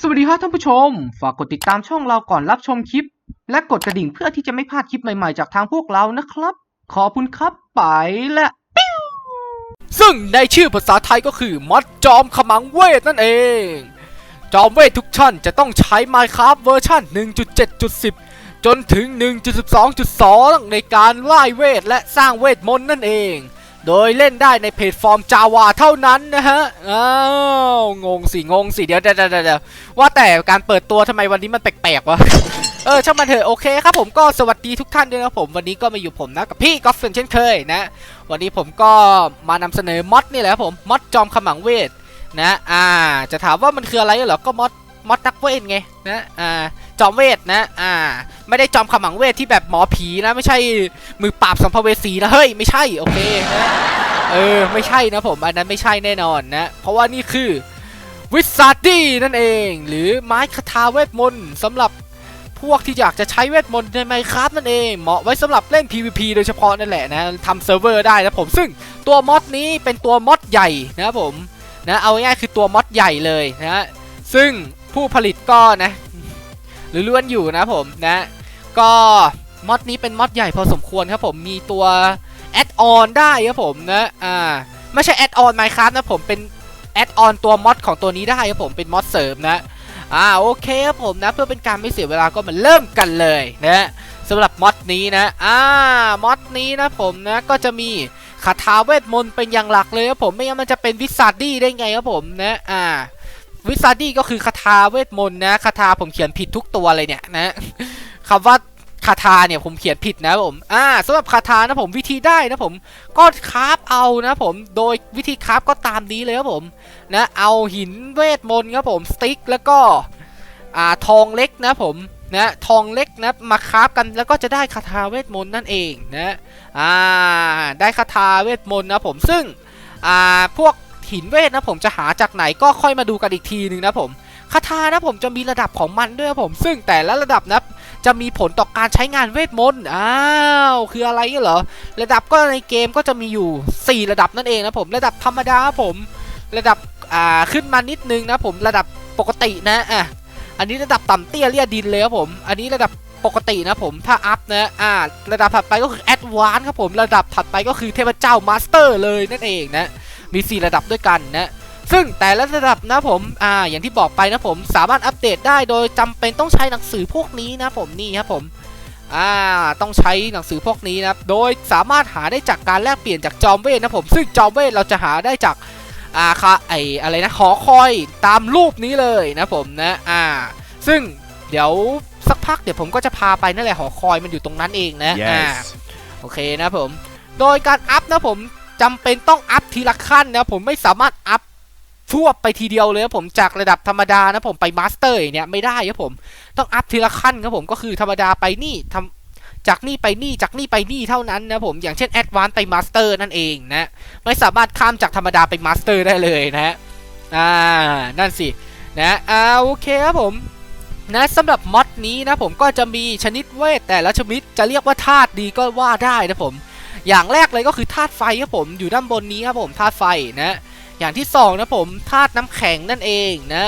สวัสดีครับท่านผู้ชม ฝากกดติดตามช่องเราก่อนรับชมคลิป และกดกระดิ่งเพื่อที่จะไม่พลาดคลิปใหม่ๆ จากทางพวกเรานะครับ ขอบคุณครับไปและซึ่งในชื่อภาษาไทยก็คือมอดจอมขมังเวทนั่นเอง จอมเวททุกชั้นจะต้องใช้ Minecraft เวอร์ชัน1.7.10 จนถึง 1.12.2 ในการไล่เวทและสร้างเวทมนต์นั่นเอง โดยเล่นได้ในเพจฟอร์ม Java เท่านั้นนะฮะ อ้าว งงสิ งงสิเดี๋ยวเดี๋ยวเดี๋ยวเดี๋ยวว่าแต่การเปิดตัวทำไมวันนี้มันแปลกๆวะ เออ ช่างมันเถอะ โอเคครับผมก็สวัสดีทุกท่านด้วยนะผม วันนี้ก็มาอยู่ผมนะ กับพี่กอล์ฟเช่นเคยนะ วันนี้ผมก็มานำเสนอมอดนี่แหละครับผม มอดจอมขมังเวทนะ อ่า จะถามว่ามันคืออะไรเหรอ ก็มอด มอดนักเวทไงนะอ่าจอมเวทนะอ่า ไม่ได้จอมขมังเวทที่แบบหมอผีนะ ไม่ใช่มือปราบสัมภเวสีนะเฮ้ยไม่ใช่โอเคนะเออไม่ใช่นะผมอันนั้นไม่ใช่แน่นอนนะ เพราะว่านี่คือวิสาดี้นั่นเอง หรือไม้คาถาเวทมนต์สำหรับพวกที่อยากจะใช้เวทมนต์ในไมครับนั่นเองเหมาะไว้สำหรับเล่น PVP โดยเฉพาะนั่นแหละนะทำเซิร์ฟเวอร์ได้นะผมซึ่งตัวมอดนี้เป็นตัวมอดใหญ่นะผมนะเอาง่ายๆคือตัวมอดใหญ่เลยนะซึ่ง ผู้ผลิตก็นะหรือล้วนอยู่นะผมนะ ก็มอดนี้เป็นมอดใหญ่พอสมควรครับผมมีตัวแอดออนได้ครับผมนะอ่าไม่ใช่แอดออนไมครับนะผมเป็นแอดออนตัวมอดของตัวนี้ได้ครับผมเป็นมอดเสริมนะอ่าโอเคครับผมนะเพื่อเป็นการไม่เสียเวลาก็มาเริ่มกันเลยนะสำหรับมอดนี้นะอ่ามอดนี้นะผมนะก็จะมีคาถาเวทมนต์เป็นอย่างหลักเลยครับผมไม่งั้นมันจะเป็นวิสาดี้ได้ไงครับผมนะอ่า วิสาร์ดี้ก็คือคาถาเวทมนต์นะคาถาผมเขียนผิดทุกตัวเลยเนี่ยนะคำว่าคาถาเนี่ยผมเขียนผิดนะผมอ่าสำหรับคาถานะผมวิธีได้นะผมก็คราฟเอานะผมโดยวิธีคราฟก็ตามนี้เลยครับผมนะเอาหินเวทมนต์ครับผมสติ๊กแล้วก็อ่าทองเล็กนะผมนะทองเล็กนะมาคราฟกันแล้วก็จะได้คาถาเวทมนต์นั่นเองนะอ่าได้คาถาเวทมนต์นะผมซึ่งอ่าพวก หินเวทนะผมจะหาจากไหนก็ค่อยมาดูกันอีกทีหนึ่งนะผมคาถานะผมจะมีระดับของมันด้วยผม ซึ่งแต่ละระดับนะจะมีผลต่อการใช้งานเวทมนต์อ้าวคืออะไรเหรอระดับก็ในเกมก็จะมีอยู่ 4 ระดับนั่นเองนะผมระดับธรรมดาผม ระดับอ่าขึ้นมานิดนึงนะผมระดับปกตินะอะอันนี้ระดับต่ำเตี้ยเลียดินเลยครับผม อันนี้ระดับปกตินะผมถ้าอัพนะอ่าระดับถัดไปก็คือแอดวานซ์ครับผมระดับถัดไปก็คือเทพเจ้ามาสเตอร์เลยนั่นเองนะ มี 4 ระดับด้วยกันนะซึ่งแต่ละระดับนะผมอ่าอย่างที่บอกไปนะผมสามารถอัปเดตได้โดยจำเป็นต้องใช้หนังสือพวกนี้นะผมนี่ครับผมอ่าต้องใช้หนังสือพวกนี้นะครับโดยสามารถหาได้จากการแลกเปลี่ยนจากจอมเวทนะผมซึ่งจอมเวทเราจะหาได้จากอ่าค่ะไออะไรนะหอคอยตามรูปนี้เลยนะผมนะอ่าซึ่งเดี๋ยวสักพักเดี๋ยวผมก็จะพาไปนั่นแหละหอคอยมันอยู่ตรงนั้นเองนะอ่า Yes โอเคนะผม โดยการอัพนะผม จำเป็นต้องอัพทีละขั้นนะผมไม่สามารถอัพทั่วไปทีเดียวเลยครับผมจากระดับธรรมดานะผมไปมาสเตอร์เนี่ยไม่ได้ครับผมต้องอัพทีละขั้นครับผมก็คือธรรมดาไปนี่ทำจากนี่ไปนี่จากนี่ไปนี่เท่านั้นนะผมอย่างเช่นแอดวานไปมาสเตอร์นั่นเองนะไม่สามารถข้ามจากธรรมดาไปมาสเตอร์ได้เลยนะฮะอ่านั่นสินะอ่าโอเคครับผมนะสำหรับมอดนี้นะผมก็จะมีชนิดเวทแต่ละชนิดจะเรียกว่าธาตุดีก็ว่าได้นะผม อย่างแรกเลยก็คือธาตุไฟครับผมอยู่ด้านบนนี้ครับผมธาตุไฟนะอย่างที่สองนะผมธาตุน้ำแข็งนั่นเองนะ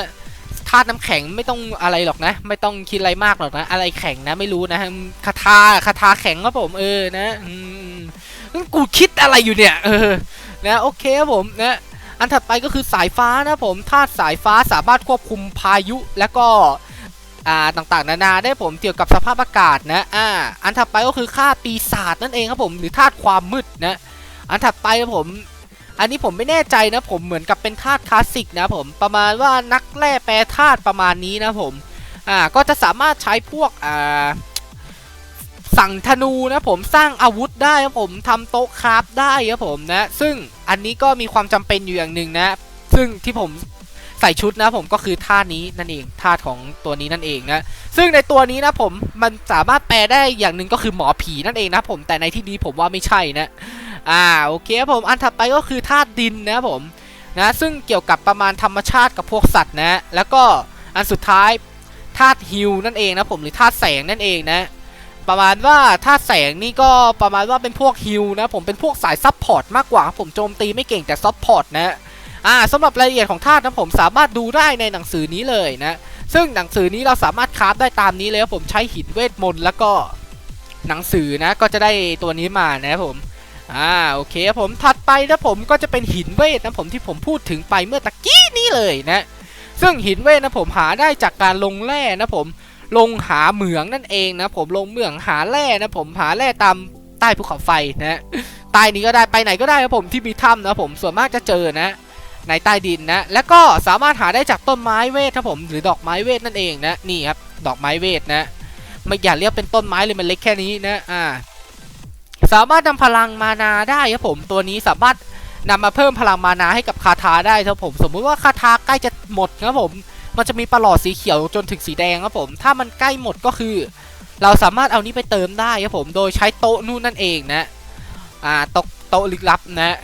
ธาตุน้ำแข็งไม่ต้องอะไรหรอกนะ ไม่ต้องคิดอะไรมากหรอกนะ อะไรแข็งนะไม่รู้นะคาถาคาถาแข็งครับผมเออนะอืมกูคิดอะไรอยู่เนี่ย เออนะโอเคครับผมนะอันถัดไปก็คือสายฟ้านะผมธาตุสายฟ้าสามารถควบคุมพายุ และก็ อ่าต่างๆ นานาได้ผมเกี่ยวกับสภาพอากาศนะอ่าอันถัดไปก็คือค่าปีศาจนั่นเองครับผมหรือธาตุความมืดนะอันถัดไปครับผม อันนี้ผมไม่แน่ใจนะผมเหมือนกับเป็นธาตุคลาสสิกนะผมประมาณว่านักแร่แปรธาตุประมาณนี้นะผมอ่าก็จะสามารถใช้พวกอ่าสั่งธนูนะผมสร้างอาวุธได้ครับผมทำโต๊ะคราฟได้ครับผมนะซึ่งอันนี้ก็มีความจำเป็นอยู่อย่างหนึ่งนะ ซึ่งที่ผม ใส่ชุดนะผมก็คือท่านี้นั่นเองท่าของตัวนี้นั่นเองนะซึ่งในตัวนี้นะผมมันสามารถแปลได้อย่างหนึ่งก็คือหมอผีนั่นเองนะผมแต่ในที่นี้ผมว่าไม่ใช่นะอ่าโอเคผมอันถัดไปก็คือธาตุดินนะผมนะซึ่งเกี่ยวกับประมาณธรรมชาติกับพวกสัตว์นะแล้วก็อันสุดท้ายธาตุฮิวนั่นเองนะผมหรือธาตุแสงนั่นเองนะประมาณว่าถ้าแสงนี่ก็ประมาณว่าเป็นพวกฮิลนะผมเป็นพวกสายซับพอร์ตมากกว่าผมโจมตีไม่เก่งแต่ซับพอร์ตนะ อ่าสำหรับรายละเอียดของธาตุนะผมสามารถดูได้ในหนังสือนี้เลยนะ ซึ่งหนังสือนี้เราสามารถคราฟได้ตามนี้เลยครับผมใช้หินเวทมนต์แล้วก็หนังสือนะก็จะได้ตัวนี้มานะครับผมอ่าโอเคครับผมถัดไปนะผมก็จะเป็นหินเวทนะผมที่ผมพูดถึงไปเมื่อตะกี้นี้เลยนะซึ่งหินเวทนะผมหาได้จากการลงแร่นะผมลงหาเหมืองนั่นเองนะผมลงเหมืองหาแร่นะผมหาแร่ตามใต้ภูเขาไฟนะใต้นี้ก็ได้ไปไหนก็ได้ครับผมที่มีถ้ำนะผมส่วนมากจะเจอนะ ในใต้ดินนะ แล้วก็สามารถหาได้จากต้นไม้เวทครับผมหรือดอกไม้เวทนั่นเองนะนี่ครับดอกไม้เวทนะไม่อย่าเรียกเป็นต้นไม้เลยมันเล็กแค่นี้นะอ่าสามารถนำพลังมานาได้ครับผมตัวนี้สามารถนำมาเพิ่มพลังมานาให้กับคาถาได้ครับผม สมมุติว่าคาถาใกล้จะหมดครับผม มันจะมีประหลอดสีเขียวจนถึงสีแดงครับผม ถ้ามันใกล้หมดก็คือ เราสามารถเอานี้ไปเติมได้ครับผม โดยใช้โต๊ะนู่นนั่นเองนะ อ่าโต๊ะโต๊ะลึกลับนะ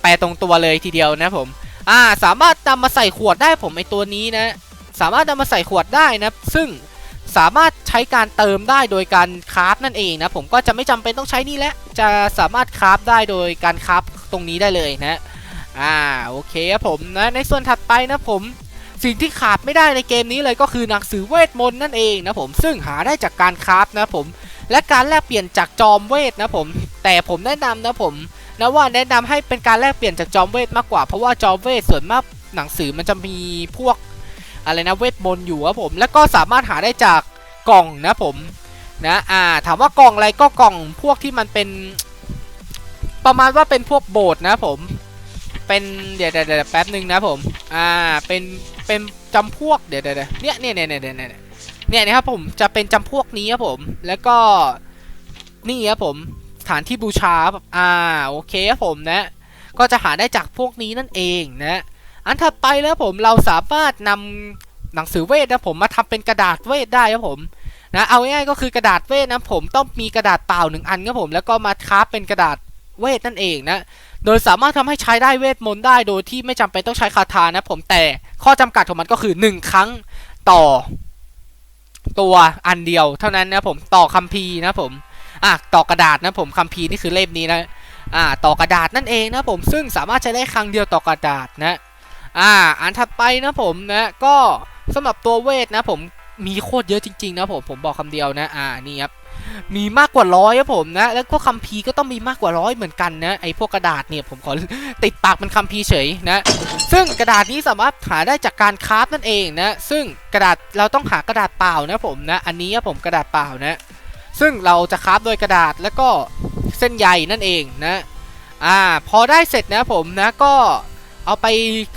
แปลตรงตัวเลยทีเดียวนะผม อ่าสามารถนำมาใส่ขวดได้ผมไอตัวนี้นะ สามารถนำมาใส่ขวดได้นะซึ่งสามารถใช้การเติมได้โดยการคราฟนั่นเองนะผมก็จะไม่จำเป็นต้องใช้นี่แหละจะสามารถคราฟได้โดยการคราฟตรงนี้ได้เลยนะอ่าโอเคครับผมนะในส่วนถัดไปนะผมสิ่งที่ขาดไม่ได้ในเกมนี้เลยก็คือหนังสือเวทมนต์นั่นเองนะผมซึ่งหาได้จากการคราฟนะผมและการแลกเปลี่ยนจากจอมเวทนะผมแต่ผมแนะนำนะผม นะว่าแนะนำให้เป็นการแลกเปลี่ยนจากจอมเวทมากกว่า เพราะว่าจอมเวทส่วนมากหนังสือมันจะมีพวกอะไรนะเวทมนต์อยู่ครับผม แล้วก็สามารถหาได้จากกล่องนะผมนะอ่าถามว่ากล่องอะไรก็กล่องพวกที่มันเป็น ประมาณว่าเป็นพวกโบสถ์นะผม เป็นเดี๋ยวเดี๋ยวแป๊บหนึ่งนะผมอ่าเป็นเป็นจำพวกเดี๋ยวเดี๋ยวเดี๋ยวเนี่ยเนี่ยเนี่ยเนี่ยเนี่ยเนี่ยนะครับผมจะเป็นจำพวกนี้ครับผม แล้วก็นี่ครับผม สถานที่บูชาแบบอ่าโอเคครับผมนะ ก็จะหาได้จากพวกนี้นั่นเองนะ อันถัดไปแล้วผมเราสามารถนำหนังสือเวทนะผมมาทำเป็นกระดาษเวทได้ครับผมนะเอาง่ายๆก็คือกระดาษเวทนะผมต้องมีกระดาษเปล่าหนึ่งอันครับผมแล้วก็มาคราฟเป็นกระดาษเวทนั่นเองนะ โดยสามารถทำให้ใช้ได้เวทมนต์ได้โดยที่ไม่จำเป็นต้องใช้คาถานะผมแต่ข้อจำกัดของมันก็คือ 1 ครั้งต่อ ตัวอันเดียวเท่านั้นนะผมต่อคัมภีร์นะผม อะต่อกระดาษนะผมคัมภีร์นี่คือเล่มนี้นะอ่าต่อกระดาษนั่นเองนะผมซึ่งสามารถใช้ได้ครั้งเดียวต่อกระดาษนะอ่าอันถัดไปนะผมนะก็สำหรับตัวเวทนะผมมีโคตรเยอะจริงๆนะผมผมบอกคำเดียวนะอ่านี่ครับมีมากกว่าร้อยครับผมนะ แล้วก็คัมภีร์ก็ต้องมีมากกว่าร้อยเหมือนกันนะไอพวกกระดาษเนี่ยผมขอติดปากมันคัมภีร์เฉยนะ ซึ่งกระดาษนี้สามารถหาได้จากการคราฟนั่นเองนะ ซึ่งกระดาษเราต้องหากระดาษเปล่านะผมนะ อันนี้ครับผมกระดาษเปล่านะ ซึ่งเราจะคราฟโดยกระดาษแล้วก็เส้นใยนั่นเองนะอ่าพอได้เสร็จนะผมนะก็เอาไป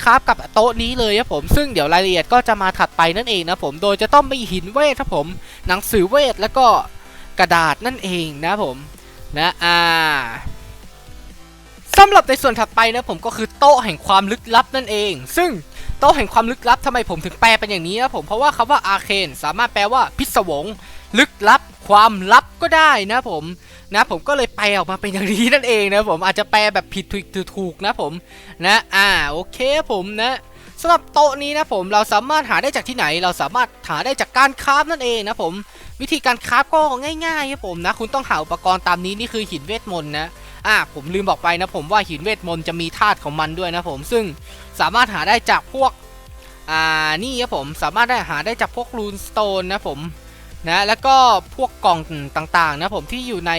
คราฟกับโต๊ะนี้เลยครับผม ซึ่งเดี๋ยวรายละเอียดก็จะมาถัดไปนั่นเองนะผมโดยจะต้องมีหินเวทครับผม หนังสือเวทแล้วก็กระดาษนั่นเองนะผมนะอ่าสำหรับในส่วนถัดไปนะผมก็คือโต๊ะแห่งความลึกลับนั่นเอง ซึ่งโต๊ะแห่งความลึกลับทำไมผมถึงแปลเป็นอย่างนี้นะผมเพราะว่าคำว่าอาเคนสามารถแปลว่าพิศวงลึกลับ ความลับก็ได้นะผมนะผมก็เลยแปลออกมาเป็นอย่างนี้นั่นเองนะผมอาจจะแปลแบบผิดถูกถูกนะผมนะอ่าโอเคผมนะสำหรับโต๊ะนี้นะผมเราสามารถหาได้จากที่ไหน เราสามารถหาได้จากการคราฟนั่นเองนะผมวิธีการคราฟก็ง่ายๆครับผมนะคุณต้องหาอุปกรณ์ตามนี้นี่คือหินเวทมนต์นะอ่าผมลืมบอกไปนะผมว่าหินเวทมนต์จะมีธาตุของมันด้วยนะผมซึ่งสามารถหาได้จากพวกอ่านี่ครับผมสามารถได้หาได้จากพวกรูนสโตนนะผม นะแล้วก็พวกกล่องต่างๆนะผมที่อยู่ใน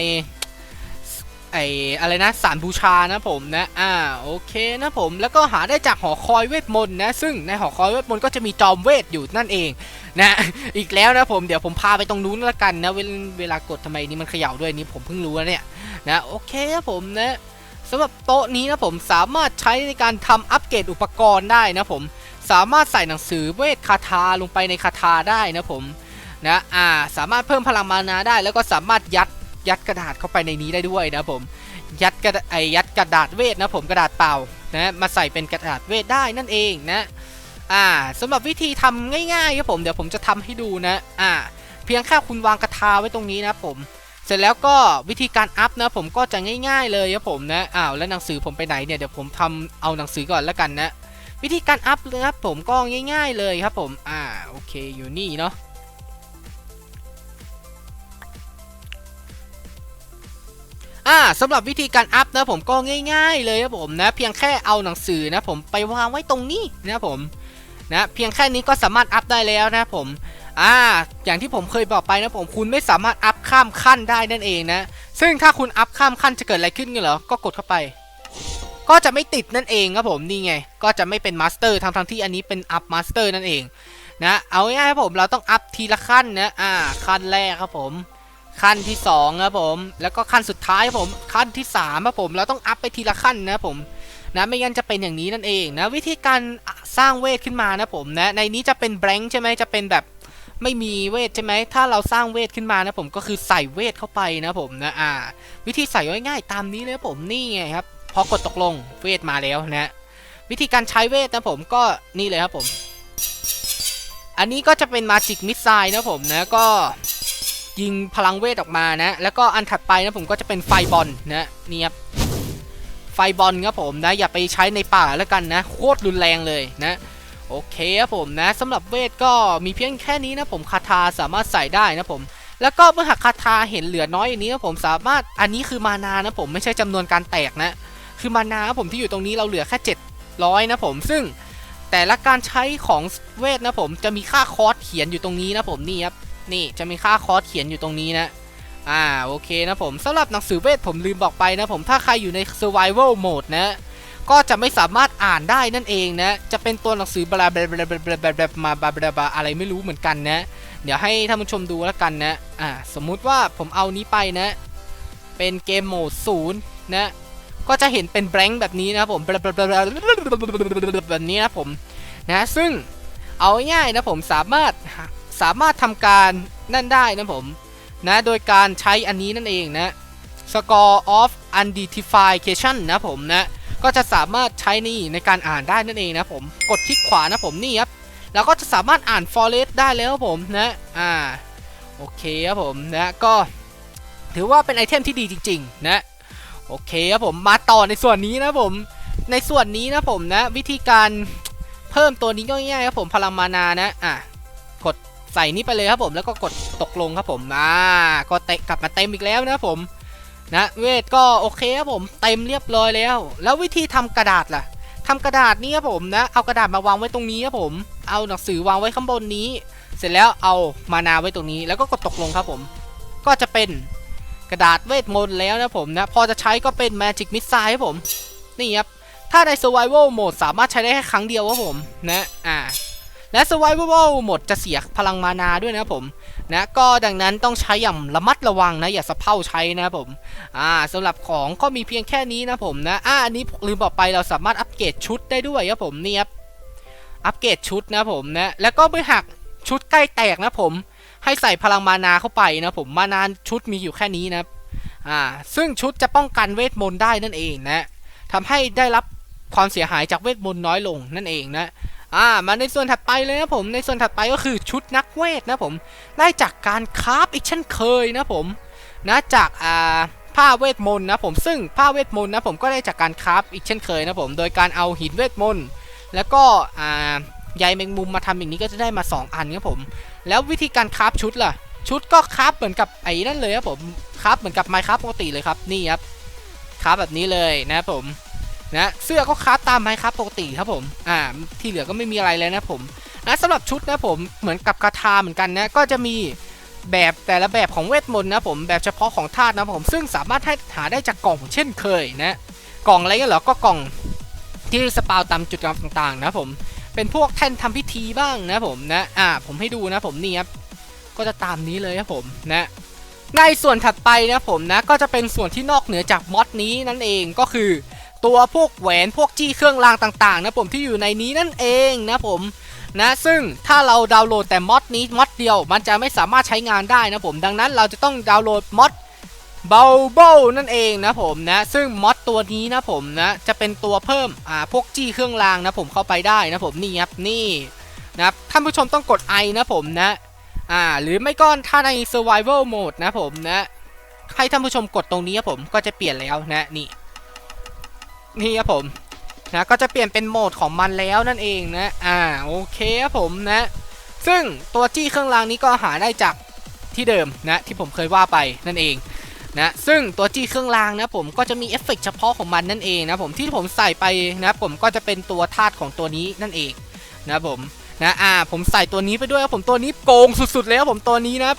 ไออะไรนะสารบูชานะผมนะอ่าโอเคนะผมแล้วก็หาได้จากหอคอยเวทมนต์นะซึ่งในหอคอยเวทมนต์ก็จะมีจอมเวทอยู่นั่นเองนะอีกแล้วนะผมเดี๋ยวผมพาไปตรงนู้นละกันนะเวลเวลากดทำไมนี่มันเขย่าด้วยนี่ผมเพิ่งรู้นะเนี่ยนะโอเคครับผมนะสำหรับโต๊ะนี้นะผมสามารถใช้ในการทำอัปเกรดอุปกรณ์ได้นะผมสามารถใส่หนังสือเวทคาถาลงไปในคาถาได้นะผม นะอ่าสามารถเพิ่มพลังมานาได้ แล้วก็สามารถยัดยัดกระดาษเข้าไปในนี้ได้ด้วยนะผมยัดกระไอยัดกระดาษเวทนะผมกระดาษเปล่านะมาใส่เป็นกระดาษเวทได้นั่นเองนะอ่าสำหรับวิธีทำง่ายๆครับผมเดี๋ยวผมจะทำให้ดูนะอ่าเพียงแค่คุณวางกระทาไว้ตรงนี้นะผมเสร็จแล้วก็วิธีการอัพนะผมก็จะง่าย ๆเลยครับผมนะอ้าวแล้วหนังสือผมไปไหนเนี่ยเดี๋ยวผมทำเอาหนังสือก่อนแล้วกันนะ วิธีการอัพนะครับผมก็ง่าย ๆเลยครับผมอ่าโอเคอยู่นี่เนาะ อ่าสำหรับวิธีการอัพนะผมก็ง่าย ๆ เลยครับผมนะเพียงแค่เอาหนังสือนะผมไปวางไว้ตรงนี้นะผมนะเพียงแค่นี้ก็สามารถอัพได้แล้วนะผมอ่าอย่างที่ผมเคยบอกไปนะผมคุณไม่สามารถอัพข้ามขั้นได้นั่นเองนะซึ่งถ้าคุณอัพข้ามขั้นจะเกิดอะไรขึ้นกันเหรอก็กดเข้าไป ก็จะไม่ติดนั่นเองครับผมนี่ไง ก็จะไม่เป็นมาสเตอร์ทั้งทั้งที่อันนี้เป็นอัพมาสเตอร์นั่นเองนะเอาง่ายๆครับผมเราต้องอัพทีละขั้นนะอ่าขั้นแรกครับผม ขั้นที่2ครับผม แล้วก็ขั้นสุดท้ายผม ขั้นที่3ครับผมเราต้องอัพไปทีละขั้นนะผมนะไม่งั้นจะเป็นอย่างนี้นั่นเองนะวิธีการสร้างเวทขึ้นมานะผมนะในนี้จะเป็นแบงค์ใช่ไหมจะเป็นแบบไม่มีเวทใช่ไหมถ้าเราสร้างเวทขึ้นมานะผมก็คือใส่เวทเข้าไปนะผมนะอ่า วิธีใส่ง่ายๆตามนี้เลยผมนี่ไงครับพอกดตกลงเวทมาแล้วนะวิธีการใช้เวทนะผมก็นี่เลยครับผม อันนี้ก็จะเป็นมาจิกมิสไซนะผมนะก็ ยิงพลังเวทออกมานะ แล้วก็อันถัดไปนะผมก็จะเป็นไฟบอลนะนี่ครับไฟบอลครับผมนะอย่าไปใช้ในป่าแล้วกันนะโคตรรุนแรงเลยนะโอเคครับผมนะสำหรับเวทก็มีเพียงแค่นี้นะผมคาถาสามารถใส่ได้นะผมแล้วก็เมื่อหากคาถาเห็นเหลือน้อยอย่างนี้นะผมสามารถอันนี้คือมานานะผมไม่ใช่จำนวนการแตกนะ คือมานาผมที่อยู่ตรงนี้เราเหลือแค่ 700 นะผมซึ่งแต่ละการใช้ของเวทนะผมจะมีค่าคอสเขียนอยู่ตรงนี้นะผมนี่ครับ นี่จะมีค่าคอร์สเขียนอยู่ตรงนี้นะอ่าโอเคนะผมสำหรับหนังสือเวทผมลืมบอกไปนะผมถ้าใครอยู่ใน survival mode นะ ก็จะไม่สามารถอ่านได้นั่นเองนะ จะเป็นตัวหนังสือบลาบลาบลาบลาบลาบลามาบลาบลาบลาอะไรไม่รู้เหมือนกันนะ เดี๋ยวให้ท่านผู้ชมดูแล้วกันนะอ่าสมมุติว่าผมเอานี้ไปนะ เป็นเกมโหมดศูนย์นะก็จะเห็นเป็นแบงค์แบบนี้นะผมแบบนี้นะผมนะซึ่งเอาง่ายนะผมสามารถ สามารถทำการนั่นได้นะผมนะโดยการใช้อันนี้นั่นเองนะ score of identification นะผมนะ ก็จะสามารถใช้นี่ในการอ่านได้นั่นเองนะผมกดคลิกขวานะผมนี่ครับแล้วก็จะสามารถอ่าน forest ได้แล้วผมนะอ่าโอเคครับผมนะก็ถือว่าเป็นไอเทมที่ดีจริง ๆ นะโอเคครับผมมาต่อในส่วนนี้นะผมในส่วนนี้นะผมนะ วิธีการเพิ่มตัวนี้ก็ง่ายๆครับผมพลังมานานะอะ ใส่นี้ไปเลยครับผมแล้วก็กดตกลงครับผมอ่าก็เตะกลับมาเต็มอีกแล้วนะผมนะเวทก็โอเคครับผมเต็มเรียบร้อยแล้ว แล้ววิธีทำกระดาษล่ะทำกระดาษนี้ครับผมนะเอากระดาษมาวางไว้ตรงนี้ครับผม เอาหนังสือวางไว้ข้างบนนี้ เสร็จแล้วเอามานาไว้ตรงนี้ แล้วก็กดตกลงครับผม ก็จะเป็นกระดาษเวทมนต์แล้วนะผมนะพอจะใช้ก็เป็น Magic Missile ครับผมนี่ครับถ้าใน Survival Mode สามารถใช้ได้แค่ครั้งเดียวครับผมนะอ่า และ survival หมดจะเสียพลังมานาด้วยนะผมนะก็ดังนั้นต้องใช้อย่างระมัดระวังนะอย่าสะเพร่าใช้นะผมอ่าสำหรับของก็มีเพียงแค่นี้นะผมนะอ่าอันนี้ลืมบอกไปเราสามารถอัปเกรดชุดได้ด้วยครับผมนี่ครับอัปเกรดชุดนะผมนะแล้วก็เมื่อหักชุดใกล้แตกนะผม ให้ใส่พลังมานาเข้าไปนะผมมานานชุดมีอยู่แค่นี้นะอ่าซึ่งชุดจะป้องกันเวทมนต์ได้นั่นเองนะทำให้ได้รับความเสียหายจากเวทมนต์น้อยลงนั่นเองนะ อ่ามาในส่วนถัดไปเลยนะผมในส่วนถัดไปก็คือชุดนักเวทนะผมได้จากการคราฟอีกเช่นเคยนะผมนะจากอ่าผ้าเวทมนต์นะผมซึ่งผ้าเวทมนต์นะผมก็ได้จากการคราฟอีกเช่นเคยนะผมโดยการเอาหินเวทมนต์แล้วก็อ่าใยแมงมุมมาทำอย่างนี้ก็จะได้มา 2 อันครับผม แล้ววิธีการคราฟชุดล่ะ ชุดก็คราฟเหมือนกับไอ้นั่นเลยครับผมคราฟเหมือนกับไมคราฟปกติเลยครับนี่ครับคราฟแบบนี้เลยนะครับผม นะเสื้อก็คราฟตามไหมครับปกติครับผมอ่าที่เหลือก็ไม่มีอะไรเลยนะผมนะสำหรับชุดนะผมเหมือนกับคาถาเหมือนกันนะก็จะมีแบบแต่ละแบบของเวทมนต์นะผมแบบเฉพาะของธาตุนะผมซึ่งสามารถให้หาได้จากกล่องเช่นเคยนะกล่องอะไรกันเหรอก็กล่องที่สปาวตามจุดต่างๆนะผมเป็นพวกแท่นทำพิธีบ้างนะผมนะอ่าผมให้ดูนะผมนี่ครับก็จะตามนี้เลยครับผมนะในส่วนถัดไปนะผมนะก็จะเป็นส่วนที่นอกเหนือจากมอดนี้นั่นเองก็คือ ตัวพวกแหวนพวกจี้เครื่องรางต่างๆนะผมที่อยู่ในนี้นั่นเองนะผมนะซึ่งถ้าเราดาวน์โหลดแต่มอดนี้มอดเดียวมันจะไม่สามารถใช้งานได้นะผมดังนั้นเราจะต้องดาวน์โหลดมอดเบลเบลนั่นเองนะผมนะซึ่งมอดตัวนี้นะผมนะจะเป็นตัวเพิ่มอ่าพวกจี้เครื่องรางนะผมเข้าไปได้นะผมนี่ครับนี่นะครับท่านผู้ชมต้องกด I นะผมนะอ่าหรือไม่ก็ถ้าใน survival mode นะผมนะให้ท่านผู้ชมกดตรงนี้ครับผมก็จะเปลี่ยนแล้วนะนี่ นี่ครับผมนะก็จะเปลี่ยนเป็นโหมดของมันแล้วนั่นเองนะอ่าโอเคครับผมนะซึ่งตัวจี้เครื่องรางนี้ก็หาได้จากที่เดิมนะที่ผมเคยว่าไปนั่นเองนะซึ่งตัวจี้เครื่องรางนะผมก็จะมีเอฟเฟกต์เฉพาะของมันนั่นเองนะผมที่ผมใส่ไปนะผมก็จะเป็นตัวธาตุของตัวนี้นั่นเองนะผมนะอ่าผมใส่ตัวนี้ไปด้วยครับผมตัวนี้โกงสุดๆเลยครับผมตัวนี้นะ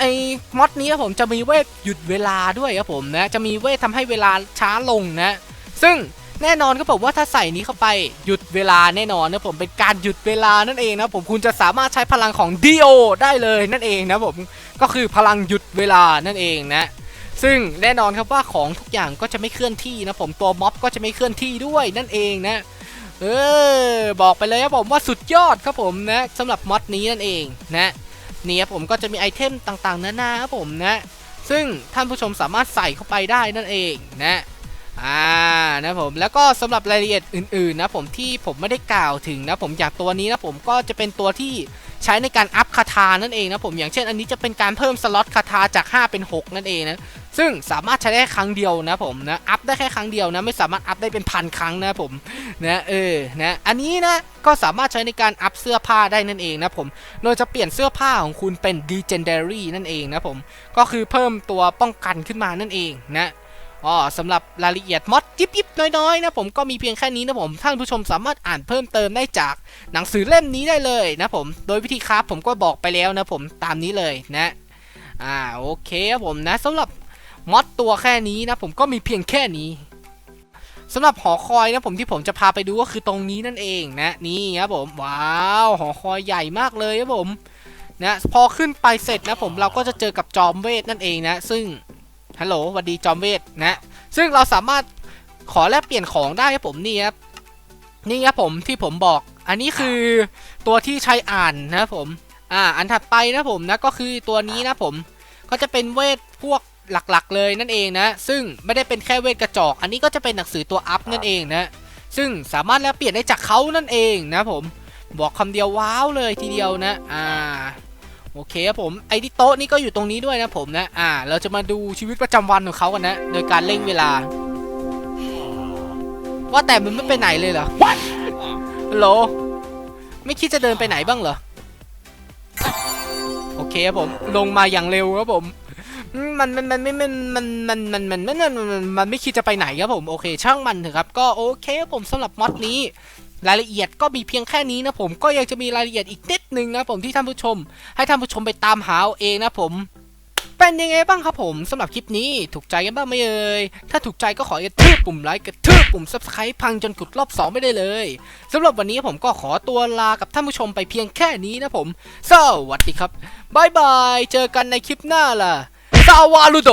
ไอ้มอดนี้ครับผมจะมีเวทหยุดเวลาด้วยครับผมนะจะมีเวททำให้เวลาช้าลงนะ ซึ่งแน่นอนครับผมว่าถ้าใส่นี้เข้าไปหยุดเวลาแน่นอนนะผมเป็นการหยุดเวลานั่นเองนะผมคุณจะสามารถใช้พลังของดีโอได้เลยนั่นเองนะผมก็คือพลังหยุดเวลานั่นเองนะซึ่งแน่นอนครับว่าของทุกอย่างก็จะไม่เคลื่อนที่นะผมตัวม็อบก็จะไม่เคลื่อนที่ด้วยนั่นเองนะเออบอกไปเลยครับผมว่าสุดยอดครับผมนะสำหรับม็อดนี้นั่นเองนะนี่ครับผมก็จะมีไอเทมต่างๆนานาครับผมนะ ซึ่งท่านผู้ชมสามารถใส่เข้าไปได้นั่นเองนะ อ่านะผมแล้วก็สำหรับรายละเอียดอื่นๆนะผมที่ผมไม่ได้กล่าวถึงนะผมอย่างตัวนี้นะผมก็จะเป็นตัวที่ใช้ในการอัพคาถานั่นเองนะผมอย่างเช่นอันนี้จะเป็นการเพิ่มสล็อตคาถาจาก 5 เป็น 6 นั่นเองนะซึ่งสามารถใช้ได้แค่ครั้งเดียวนะผมนะอัพได้แค่ครั้งเดียวนะไม่สามารถอัพได้เป็นพันครั้งนะผมนะเออนะอันนี้นะก็สามารถใช้ในการอัพเสื้อผ้าได้นั่นเองนะผมโดยจะเปลี่ยนเสื้อผ้าของคุณเป็น Legendary นั่นเองนะผมก็คือเพิ่มตัวป้องกันขึ้นมานั่นเองนะ อ๋อสำหรับรายละเอียดมอดยิบยิบน้อยๆนะผมก็มีเพียงแค่นี้นะผมท่านผู้ชมสามารถอ่านเพิ่มเติมได้จากหนังสือเล่มนี้ได้เลยนะผมโดยวิธีคราฟผมก็บอกไปแล้วนะผมตามนี้เลยนะอ่าโอเคครับผมนะสำหรับมอดตัวแค่นี้นะผมก็มีเพียงแค่นี้สำหรับหอคอยนะผมที่ผมจะพาไปดูก็คือตรงนี้นั่นเองนะนี่ครับผมว้าวหอคอยใหญ่มากเลยครับผมนะพอขึ้นไปเสร็จนะผมเราก็จะเจอกับจอมเวทนั่นเองนะ ซึ่ง ฮัลโหลสวัสดีจอมเวทนะ ซึ่งเราสามารถขอแลกเปลี่ยนของได้ครับผมนี่ครับนี่ครับผมที่ผมบอก อันนี้คือตัวที่ใช้อ่านนะครับผม อ่า อันถัดไปนะผมนะก็คือตัวนี้นะผม ก็จะเป็นเวทพวกหลักๆ เลยนั่นเองนะ ซึ่งไม่ได้เป็นแค่เวทกระจอก อันนี้ก็จะเป็นหนังสือตัวอัพนั่นเองนะ ซึ่งสามารถแลกเปลี่ยนได้จากเขานั่นเองนะผม บอกคำเดียวว้าวเลยทีเดียวนะ อ่า โอเคครับผมไอ้ที่โต๊ะนี่ก็อยู่ตรงนี้ด้วยนะผมนะอ่า เราจะมาดูชีวิตประจำวันของเขากันนะ โดยการเร่งเวลา ว่าแต่มันไม่ไปไหนเลยเหรอฮัลโหลไม่คิดจะเดินไปไหนบ้างเหรอโอเคครับผมลงมาอย่างเร็วครับผมมันมันมันไม่มันมันมันมันมันมันมันมันมันไม่คิดจะไปไหนครับผมโอเค ช่างมันเถอะครับก็โอเคครับผมสำหรับมอดนี้ รายละเอียดก็มีเพียงแค่นี้นะผมก็ยังจะมีรายละเอียดอีกนิดนึงนะผมที่ท่านผู้ชม ให้ท่านผู้ชมไปตามหาเอาเองนะผมเป็นยังไงบ้างครับผมสำหรับคลิปนี้ถูกใจกันบ้างไหมเอ่ยถ้าถูกใจก็ขอกระทืบปุ่มไลค์กระทืบปุ่ม subscribe พังจนกดรอบสองไม่ได้เลยสำหรับวันนี้ผมก็ขอตัวลากับท่านผู้ชมไปเพียงแค่นี้นะผมสวัสดีครับบายบายเจอกันในคลิปหน้าล่ะซาวาลุโด